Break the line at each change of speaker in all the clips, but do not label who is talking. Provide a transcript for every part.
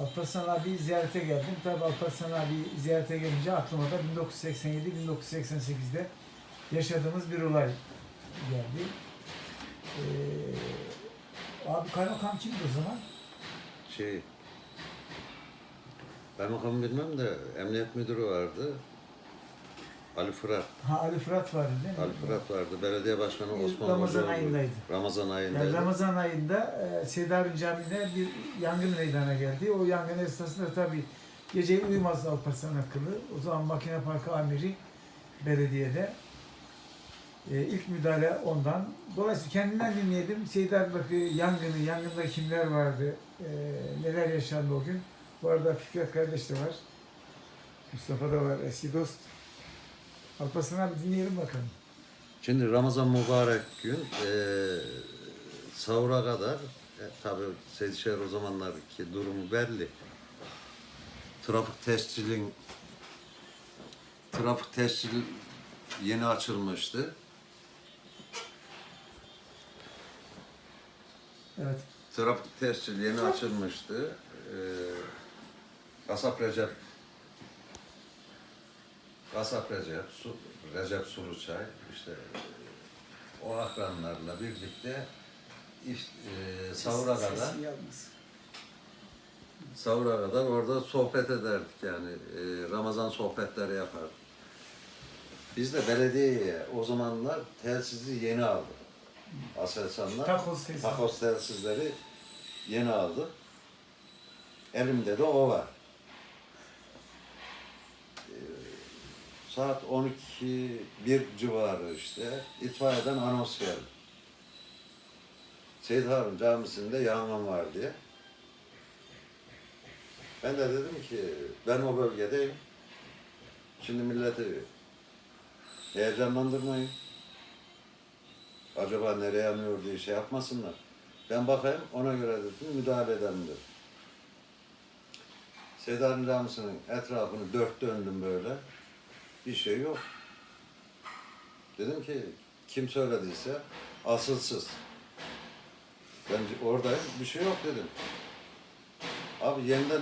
Alparslan abi ziyarete geldim. Tabi Alparslan abi ziyarete gelince aklıma da 1987-1988'de yaşadığımız bir olay geldi. Ee, abi kaymakam kimdi o zaman?
Şey, ben makamı bilmem de emniyet müdürü vardı. Ali Fırat.
Ha Ali Fırat vardı değil mi?
Ali Fırat vardı. Belediye başkanı Osman
Ramazan
Hocaoğlu.
ayındaydı.
Ramazan ayındaydı.
Yani Ramazan ayında e, Seyda Camii'ne bir yangın meydana geldi. O yangın esnasında tabii gece uyumazdı Alparslan Akıllı. O zaman makine parkı amiri belediyede. E, ilk müdahale ondan. Dolayısıyla kendinden dinleyelim. Seydar'daki yangını, yangında kimler vardı, e, neler yaşandı o gün. Bu arada Fikret kardeş de var. Mustafa da var, eski dost. Alparslan abi dinleyelim bakalım.
Şimdi Ramazan mübarek gün e, sahura kadar e, tabii Seydişehir o zamanlarki durumu belli. Trafik tescilin trafik tescil yeni açılmıştı.
Evet.
Trafik tescil yeni açılmıştı. Ee, Kasap Recep Kasap Recep, Su, Recep Suluçay işte o akranlarla birlikte iş, e, sahura kadar sahura kadar orada sohbet ederdik yani e, Ramazan sohbetleri yapardık. Biz de belediyeye o zamanlar telsizi yeni aldık. Aselsanlar.
Takoz.
Takos telsizleri yeni aldı. Elimde de o var. Saat 12 bir civarı işte itfaiyeden anons geldi. Seyyid Harun Camisi'nde yangın var diye. Ben de dedim ki ben o bölgedeyim. Şimdi milleti heyecanlandırmayın. Acaba nereye yanıyor diye şey yapmasınlar. Ben bakayım ona göre dedim müdahale edelim dedim. Seyda'nın Camisi'nin etrafını dört döndüm böyle. Bir şey yok. Dedim ki kim söylediyse asılsız. Ben oradayım bir şey yok dedim. Abi yeniden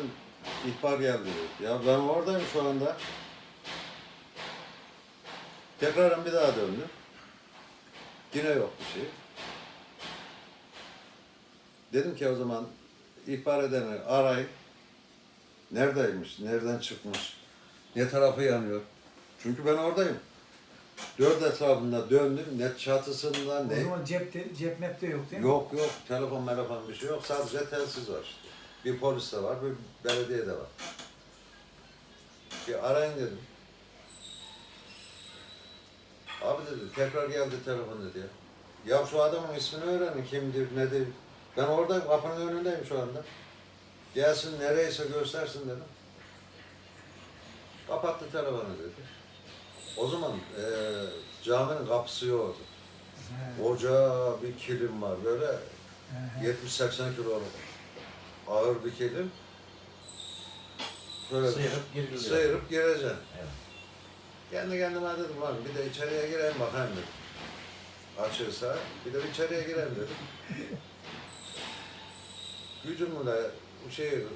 ihbar geldi. Ya ben oradayım şu anda. Tekrarın bir daha döndüm. Yine yok bir şey. Dedim ki o zaman ihbar edeni arayın. Neredeymiş, nereden çıkmış, ne tarafı yanıyor. Çünkü ben oradayım. Dört etrafında döndüm, ne çatısında
O
ne...
zaman cepte, cep map'te yok değil mi?
Yok yok, telefon telefon bir şey yok. Sadece telsiz var işte. Bir polis de var, bir belediye de var. Bir arayın dedim. Abi dedi, tekrar geldi telefon dedi ya. Ya şu adamın ismini öğrenin, kimdir, nedir? Ben oradayım, kapının önündeyim şu anda. Gelsin, nereyse göstersin dedim. Kapattı telefonu dedi. O zaman eee caminin kapısı yoktu. Koca bir kilim var böyle
he.
70-80 kiloluk ağır bir kilim. Böyle
Sıyırıp
sıyırıp gireceksin.
Evet.
Kendi kendime dedim lan bir de içeriye gireyim bakayım dedim. Açılsa bir de içeriye gireyim dedim. Gücümle bu şeyi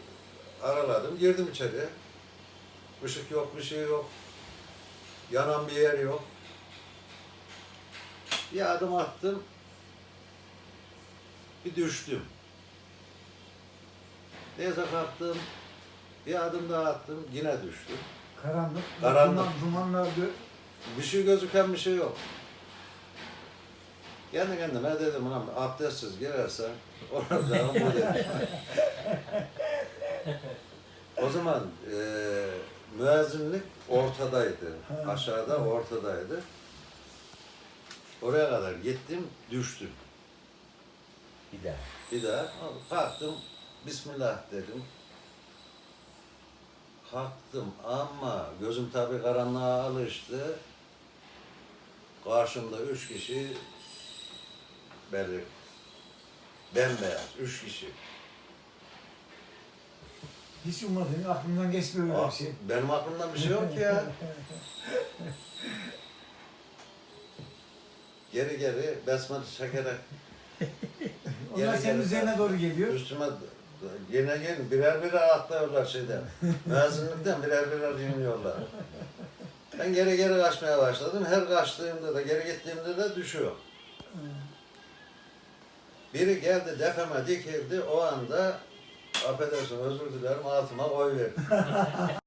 araladım, girdim içeriye. Işık yok, bir şey yok. Yanan bir yer yok. Bir adım attım. Bir düştüm. Neyse kalktım. Bir adım daha attım. Yine düştüm.
Karanlık.
Karanlık.
Duman, dumanlar
Bir şey gözüken bir şey yok. Kendi kendime dedim ulan abdestsiz girersen olacağım bu dedim. o zaman e, müezzinlik ortadaydı.
Ha,
Aşağıda ortadaydı. Oraya kadar gittim, düştüm.
Bir daha.
Bir daha kalktım, Bismillah dedim. Kalktım ama gözüm tabii karanlığa alıştı. Karşımda üç kişi belli. Bembeyaz, üç kişi.
Hiç ummadığın aklımdan geçmiyor öyle
Ah,
bir şey.
Benim aklımda bir şey yok ya. geri geri besmele çekerek
Onlar
Geri
senin
geri
üzerine doğru geliyor.
üstüme Yine yeni birer birer atlıyorlar şeyden. Müezzinlikten birer birer iniyorlar. Ben geri geri kaçmaya başladım. Her kaçtığımda da geri gittiğimde de düşüyor. Biri geldi defeme dikildi. O anda affedersin özür dilerim altıma koy verdi.